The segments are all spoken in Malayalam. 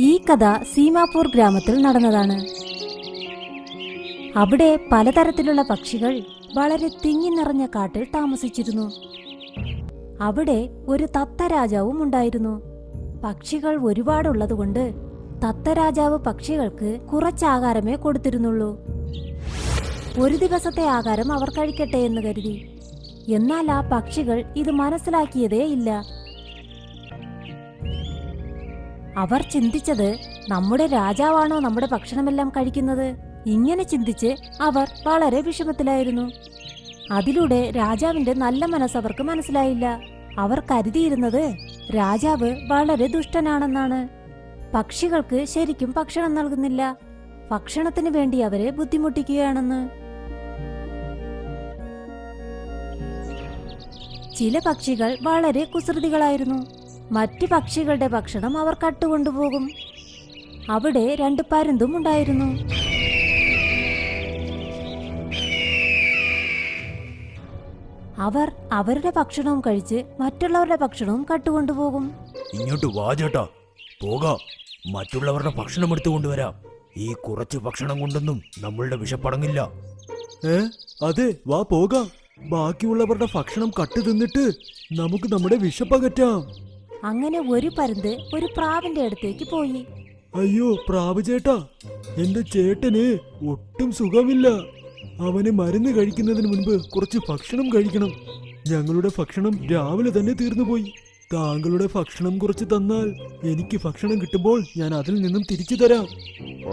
ഈ കഥ സീമാപൂർ ഗ്രാമത്തിൽ നടന്നതാണ്. അവിടെ പലതരത്തിലുള്ള പക്ഷികൾ വളരെ തിങ്ങി നിറഞ്ഞ കാട്ടിൽ താമസിച്ചിരുന്നു. അവിടെ ഒരു തത്ത രാജാവും ഉണ്ടായിരുന്നു. പക്ഷികൾ ഒരുപാടുള്ളതുകൊണ്ട് തത്ത രാജാവ് പക്ഷികൾക്ക് കുറച്ച് ആഹാരമേ കൊടുത്തിരുന്നുള്ളൂ. ഒരു ദിവസത്തെ ആഹാരം അവർ കഴിക്കട്ടെ എന്ന് കരുതി. എന്നാൽ ആ പക്ഷികൾ ഇത് മനസ്സിലാക്കിയതേ ഇല്ല. അവർ ചിന്തിച്ചത് നമ്മുടെ രാജാവാണോ നമ്മുടെ ഭക്ഷണമെല്ലാം കഴിക്കുന്നത്? ഇങ്ങനെ ചിന്തിച്ച് അവർ വളരെ വിഷമത്തിലായിരുന്നു. അതിലൂടെ രാജാവിന്റെ നല്ല മനസ്സ് അവർക്ക് മനസ്സിലായില്ല. അവർ കരുതിയിരുന്നത് രാജാവ് വളരെ ദുഷ്ടനാണെന്നാണ്. പക്ഷികൾക്ക് ശരിക്കും ഭക്ഷണം നൽകുന്നില്ല. ഭക്ഷണത്തിന് വേണ്ടി അവരെ ബുദ്ധിമുട്ടിക്കുകയാണെന്ന്. ചില പക്ഷികൾ വളരെ കുസൃതികളായിരുന്നു. മറ്റു പക്ഷികളുടെ ഭക്ഷണം അവർ കട്ടുകൊണ്ടുപോകും. അവിടെ രണ്ട് പരുന്തും ഉണ്ടായിരുന്നു. അവർ അവരുടെ ഭക്ഷണവും കഴിച്ച് മറ്റുള്ളവരുടെ ഭക്ഷണവും കട്ടുകൊണ്ടുപോകും. ഇങ്ങോട്ട് വാ ചേട്ടാ. പോകാം. മറ്റുള്ളവരുടെ ഭക്ഷണം എടുത്തു കൊണ്ടുവരാം. ഈ കുറച്ച് ഭക്ഷണം കൊണ്ടൊന്നും നമ്മളുടെ വിഷപ്പടങ്ങില്ല ഏ? അതെ വാ പോകാം. ബാക്കിയുള്ളവരുടെ ഭക്ഷണം കട്ട് തിന്നിട്ട് നമുക്ക് നമ്മുടെ വിശപ്പകറ്റാം അങ്ങനെ ഒരു പരുന്ത് ഒരു പ്രാവിന്റെ അടുത്തേക്ക് പോയി. അയ്യോ പ്രാവ് ചേട്ടാ എന്റെ ചേട്ടന് ഒട്ടും സുഖമില്ല. അവന് മരുന്ന് കഴിക്കുന്നതിന് മുൻപ് കുറച്ച് ഭക്ഷണം കഴിക്കണം. ഞങ്ങളുടെ ഭക്ഷണം രാവിലെ തന്നെ തീർന്നുപോയി താങ്കളുടെ ഭക്ഷണം കുറച്ച് തന്നാൽ എനിക്ക് ഭക്ഷണം കിട്ടുമ്പോൾ ഞാൻ അതിൽ നിന്നും തിരിച്ചു തരാം.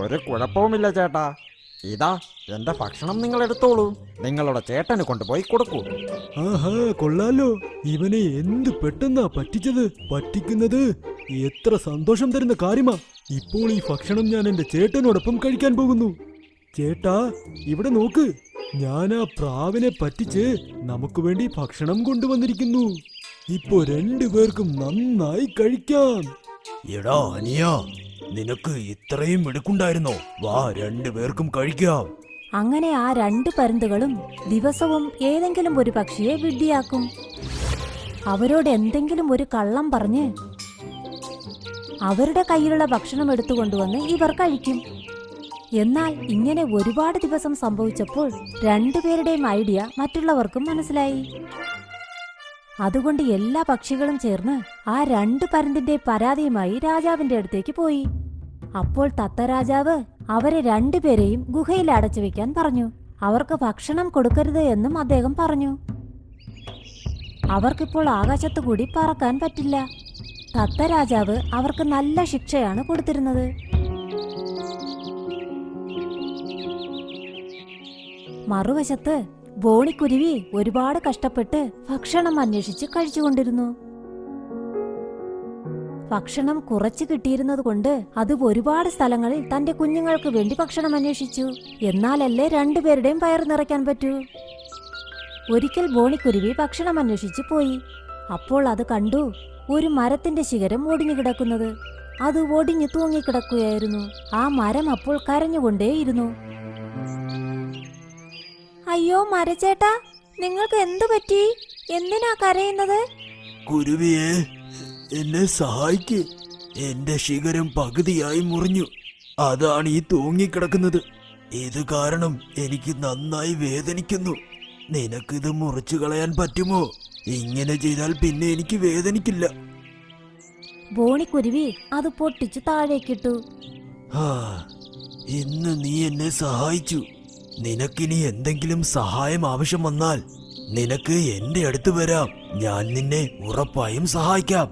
ഒരു കുഴപ്പവുമില്ല ചേട്ടാ. ഇതാ എന്റെ ഭക്ഷണം നിങ്ങൾ എടുത്തോളൂ നിങ്ങളുടെ ചേട്ടന് കൊണ്ടുപോയി കൊടുക്കൂ. ആഹാ കൊള്ളാലോ. ഇവനെ എന്ത് പെട്ടെന്നാ പറ്റിച്ചത്? പറ്റിക്കുന്നത് എത്ര സന്തോഷം തരുന്ന കാര്യമാ. ഇപ്പോൾ ഈ ഭക്ഷണം ഞാൻ എന്റെ ചേട്ടനോടൊപ്പം കഴിക്കാൻ പോകുന്നു. ചേട്ടാ ഇവിടെ നോക്ക്. ഞാൻ ആ പ്രാവിനെ പറ്റിച്ച് നമുക്ക് വേണ്ടി ഭക്ഷണം കൊണ്ടുവന്നിരിക്കുന്നു. ഇപ്പോ രണ്ടുപേർക്കും നന്നായി കഴിക്കാം. എടാ അനിയ. നിനക്ക് ഇത്രയും മിടുക്കുണ്ടായിരുന്നോ? വാ രണ്ടുപേർക്കും കഴിക്കാം. അങ്ങനെ ആ രണ്ട് പരുന്തുകളും ദിവസവും ഏതെങ്കിലും ഒരു പക്ഷിയെ വിഡ്ഢിയാക്കും. അവരോട് എന്തെങ്കിലും ഒരു കള്ളം പറഞ്ഞ് അവരുടെ കയ്യിലുള്ള ഭക്ഷണം എടുത്തുകൊണ്ടുവന്ന് ഇവർ കഴിക്കും. എന്നാൽ ഇങ്ങനെ ഒരുപാട് ദിവസം സംഭവിച്ചപ്പോൾ രണ്ടുപേരുടെയും ഐഡിയ മറ്റുള്ളവർക്കും മനസ്സിലായി. അതുകൊണ്ട് എല്ലാ പക്ഷികളും ചേർന്ന് ആ രണ്ട് പരന്തിന്റെ പരാതിയുമായി രാജാവിന്റെ അടുത്തേക്ക് പോയി. അപ്പോൾ തത്തരാജാവ് അവരെ രണ്ടുപേരെയും ഗുഹയിൽ അടച്ചു വെക്കാൻ പറഞ്ഞു. അവർക്ക് ഭക്ഷണം കൊടുക്കരുത് എന്നും അദ്ദേഹം പറഞ്ഞു. അവർക്കിപ്പോൾ ആകാശത്തു കൂടി പറക്കാൻ പറ്റില്ല. തത്തരാജാവ് അവർക്ക് നല്ല ശിക്ഷയാണ് കൊടുത്തിരുന്നത്. മറുവശത്ത് ബോണിക്കുരുവി ഒരുപാട് കഷ്ടപ്പെട്ട് ഭക്ഷണം അന്വേഷിച്ച് കഴിച്ചുകൊണ്ടിരുന്നു. ഭക്ഷണം കുറച്ച് കിട്ടിയിരുന്നത് കൊണ്ട് അത് ഒരുപാട് സ്ഥലങ്ങളിൽ തന്റെ കുഞ്ഞുങ്ങൾക്ക് വേണ്ടി ഭക്ഷണം അന്വേഷിച്ചു. എന്നാലല്ലേ രണ്ടുപേരുടെയും വയറ് നിറയ്ക്കാൻ പറ്റൂ. ഒരിക്കൽ ബോണിക്കുരുവി ഭക്ഷണം അന്വേഷിച്ച് പോയി. അപ്പോൾ അത് കണ്ടു ഒരു മരത്തിന്റെ ശിഖരം ഒടിഞ്ഞു കിടക്കുന്നത്. അത് ഒടിഞ്ഞു തൂങ്ങിക്കിടക്കുകയായിരുന്നു. ആ മരം അപ്പോൾ കരഞ്ഞുകൊണ്ടേയിരുന്നു. അയ്യോ മരച്ചേട്ടാ നിങ്ങൾക്ക് എന്തു പറ്റി? എന്തിനാ കരയുന്നത്? കുരുവിയെ എന്നെ സഹായിക്ക്. എന്റെ ശിഖരം പകുതിയായി മുറിഞ്ഞു. അതാണ് ഈ തൂങ്ങിക്കിടക്കുന്നത്. ഇത് കാരണം എനിക്ക് നന്നായി വേദനിക്കുന്നു. നിനക്കിത് മുറിച്ചു കളയാൻ പറ്റുമോ? ഇങ്ങനെ ചെയ്താൽ പിന്നെ എനിക്ക് വേദനിക്കില്ല. ബോണിക്കുരുവി അത് പൊട്ടിച്ചു താഴേക്കിട്ടു. ഇന്ന് നീ എന്നെ സഹായിച്ചു. നിനക്കിനി എന്തെങ്കിലും സഹായം ആവശ്യം വന്നാൽ നിനക്ക് എന്റെ അടുത്ത് വരാം. ഞാൻ നിന്നെ ഉറപ്പായും സഹായിക്കാം.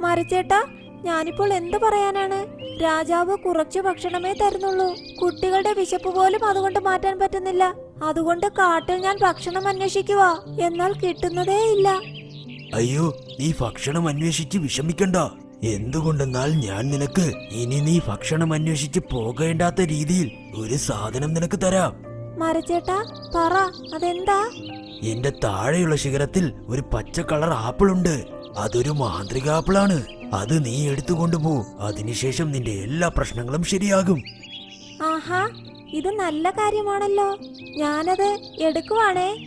മരച്ചേട്ടാ ഞാനിപ്പോൾ എന്ത് പറയാനാണ്? രാജാവ് കുറച്ചു ഭക്ഷണമേ തരുന്നുള്ളൂ. കുട്ടികളുടെ വിശപ്പ് പോലും അതുകൊണ്ട് മാറ്റാൻ പറ്റുന്നില്ല. അതുകൊണ്ട് കാട്ടിൽ ഞാൻ ഭക്ഷണം അന്വേഷിക്കുക. എന്നാൽ കിട്ടുന്നതേ ഇല്ല. അയ്യോ നീ ഭക്ഷണം അന്വേഷിച്ച് വിഷമിക്കണ്ട. എന്തുകൊണ്ടെന്നാൽ ഞാൻ നിനക്ക് ഇനി നീ ഭക്ഷണം അന്വേഷിച്ച് പോകേണ്ടാത്ത രീതിയിൽ ഒരു സാധനം നിനക്ക് തരാം. മരച്ചേട്ടാ പറ അതെന്താ? എന്റെ താഴെയുള്ള ശിഖരത്തിൽ ഒരു പച്ച കളർ ആപ്പിൾ ഉണ്ട് അതൊരു മാന്ത്രിക ആപ്പിളാണ്. അത് നീ എടുത്തുകൊണ്ടു പോ. അതിനുശേഷം നിന്റെ എല്ലാ പ്രശ്നങ്ങളും ശരിയാകും. ആഹാ ഇത് നല്ല കാര്യമാണല്ലോ. ഞാനത് എടുക്കുവാണേ.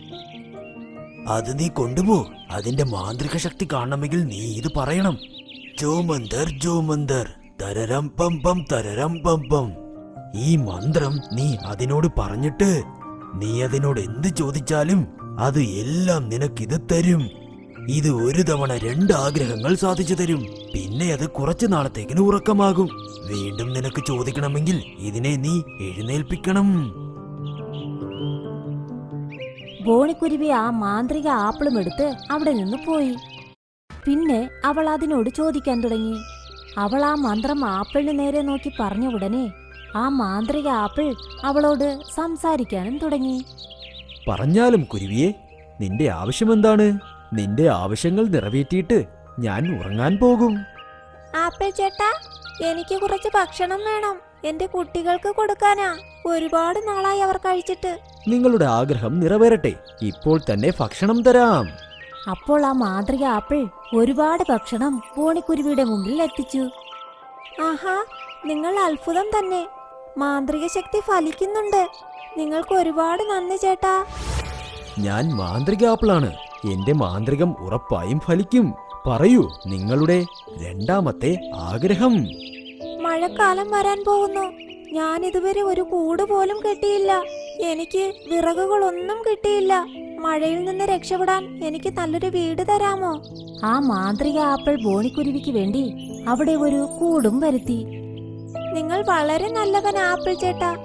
അത് നീ കൊണ്ടുപോ അതിന്റെ മാന്ത്രിക ശക്തി കാണണമെങ്കിൽ നീ ഇത് പറയണം. ജോമന്തർ ജോമന്തർ തരരം പം പം തരരം പം പം. ഈ മന്ത്രം നീ അതിനോട് പറഞ്ഞിട്ട് നീ അതിനോട് എന്ത് ചോദിച്ചാലും അത് എല്ലാം നിനക്കിത് തരും. ഇത് ഒരു തവണ രണ്ട് ആഗ്രഹങ്ങൾ സാധിച്ചു തരും. പിന്നെ അത് കുറച്ചു നാളത്തേക്കിന് ഉറക്കമാകും. വീണ്ടും നിനക്ക് ചോദിക്കണമെങ്കിൽ ഇതിനെ നീ എഴുന്നേൽപ്പിക്കണം. ബോണിക്കുരുവി ആ മാന്ത്രിക ആപ്പിളും എടുത്ത് അവിടെ നിന്ന് പോയി. പിന്നെ അവൾ അതിനോട് ചോദിക്കാൻ തുടങ്ങി. അവൾ ആ മന്ത്രം ആപ്പിളിന് നേരെ നോക്കി പറഞ്ഞ ഉടനെ ആ മാന്ത്രിക ആപ്പിൾ അവളോട് സംസാരിക്കാനും തുടങ്ങി. പറഞ്ഞാലും കുരുവിയെ നിന്റെ ആവശ്യമെന്താണ്? നിന്റെ ആവശ്യങ്ങൾ നിറവേറ്റിയിട്ട് ഞാൻ ഉറങ്ങാൻ പോകും. ആപ്പിൾ ചേട്ടാ എനിക്ക് കുറച്ച് ഭക്ഷണം വേണം. എന്റെ കുട്ടികൾക്ക് കൊടുക്കാനാ ഒരുപാട് നാളായി അവർ കഴിച്ചിട്ട്. നിങ്ങളുടെ ആഗ്രഹം നിറവേറട്ടെ ഇപ്പോൾ തന്നെ ഭക്ഷണം തരാം. അപ്പോൾ ആ മാന്ത്രിക ആപ്പിൾ ഒരുപാട് ഭക്ഷണം ബോണിക്കുരുവിയുടെ മുമ്പിൽ എത്തിച്ചു. ആഹാ നിങ്ങൾ അത്ഭുതം തന്നെ. മാന്ത്രിക ശക്തി ഫലിക്കുന്നുണ്ട്. നിങ്ങൾക്ക് ഒരുപാട് നന്ദി ചേട്ടാ. ഞാൻ മാന്ത്രിക ആപ്പിളാണ്. എന്റെ മാന്ത്രികം ഉറപ്പായും ഫലിക്കും. പറയൂ നിങ്ങളുടെ രണ്ടാമത്തെ ആഗ്രഹം. മഴക്കാലം വരാൻ പോകുന്നു. ഞാൻ ഇതുവരെ ഒരു കൂട് പോലും കിട്ടിയില്ല. എനിക്ക് വിറകുകളൊന്നും കിട്ടിയില്ല. മഴയിൽ നിന്ന് രക്ഷപ്പെടാൻ എനിക്ക് നല്ലൊരു വീട് തരാമോ? ആ മാന്ത്രിക ആപ്പിൾ ബോണിക്കുരുവിക്ക് വേണ്ടി അവിടെ ഒരു കൂടും വരുത്തി. നിങ്ങൾ വളരെ നല്ലവൻ ആപ്പിൾ ചേട്ടാ.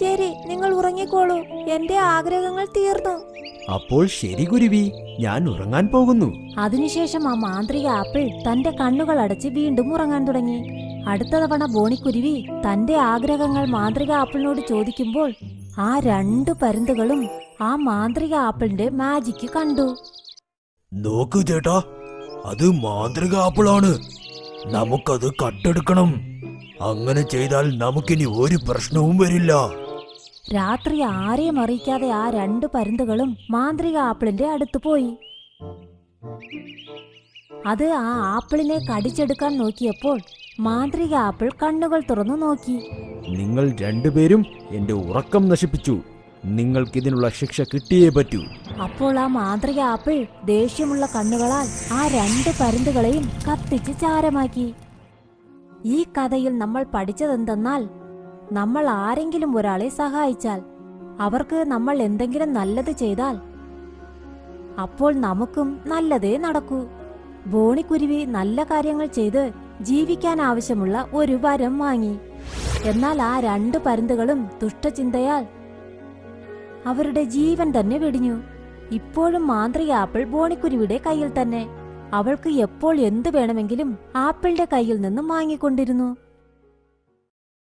ശരി നിങ്ങൾ ഉറങ്ങിക്കോളൂ. എന്റെ ആഗ്രഹങ്ങൾ തീർന്നു. അപ്പോൾ ശരി ഗുരുവി ഞാൻ ഉറങ്ങാൻ പോകുന്നു. അതിനുശേഷം ആ മാന്ത്രിക ആപ്പിൾ തന്റെ കണ്ണുകൾ അടച്ച് വീണ്ടും ഉറങ്ങാൻ തുടങ്ങി. അടുത്ത തവണ ബോണിക്കുരുവി തന്റെ ആഗ്രഹങ്ങൾ മാന്ത്രിക ആപ്പിളിനോട് ചോദിക്കുമ്പോൾ ആ രണ്ടു പരുന്തുകളും ആ മാന്ത്രിക ആപ്പിളിന്റെ മാജിക്ക് കണ്ടു. നോക്കൂ ചേട്ടാ അത് മാന്ത്രിക ആപ്പിളാണ്. നമുക്കത് കട്ടെടുക്കണം. അങ്ങനെ ചെയ്താൽ നമുക്കിനി ഒരു പ്രശ്നവും വരില്ല. രാത്രി ആരെയും അറിയിക്കാതെ ആ രണ്ട് പരുന്തുകളും മാന്ത്രിക ആപ്പിളിന്റെ അടുത്ത് പോയി. അത് ആ ആപ്പിളിനെ കടിച്ചെടുക്കാൻ നോക്കിയപ്പോൾ മാന്ത്രിക ആപ്പിൾ കണ്ണുകൾ തുറന്നു നോക്കി. നിങ്ങൾ രണ്ടുപേരും എന്റെ ഉറക്കം നശിപ്പിച്ചു. നിങ്ങൾക്ക് ഇതിനുള്ള ശിക്ഷ കിട്ടിയേ പറ്റൂ. അപ്പോൾ ആ മാന്ത്രിക ആപ്പിൾ ദേഷ്യമുള്ള കണ്ണുകളാൽ ആ രണ്ട് പരുന്തുകളെയും കത്തിച്ച് ചാരമാക്കി. ഈ കഥയിൽ നമ്മൾ പഠിച്ചതെന്തെന്നാൽ നമ്മൾ ആരെങ്കിലും ഒരാളെ സഹായിച്ചാൽ അവർക്ക് നമ്മൾ എന്തെങ്കിലും നല്ലത് ചെയ്താൽ അപ്പോൾ നമുക്കും നല്ലതേ നടക്കൂ. ബോണിക്കുരുവി നല്ല കാര്യങ്ങൾ ചെയ്ത് ജീവിക്കാൻ ആവശ്യമുള്ള ഒരു വരം വാങ്ങി. എന്നാൽ ആ രണ്ട് പരുന്തുകളും ദുഷ്ടചിന്തയാൽ അവരുടെ ജീവൻ തന്നെ വെടിഞ്ഞു. ഇപ്പോഴും മാന്ത്രിക ആപ്പിൾ ബോണിക്കുരുവിയുടെ കയ്യിൽ തന്നെ. അവൾക്ക് എപ്പോൾ എന്തു വേണമെങ്കിലും ആപ്പിളിന്റെ കയ്യിൽ നിന്നും വാങ്ങിക്കൊണ്ടിരുന്നു.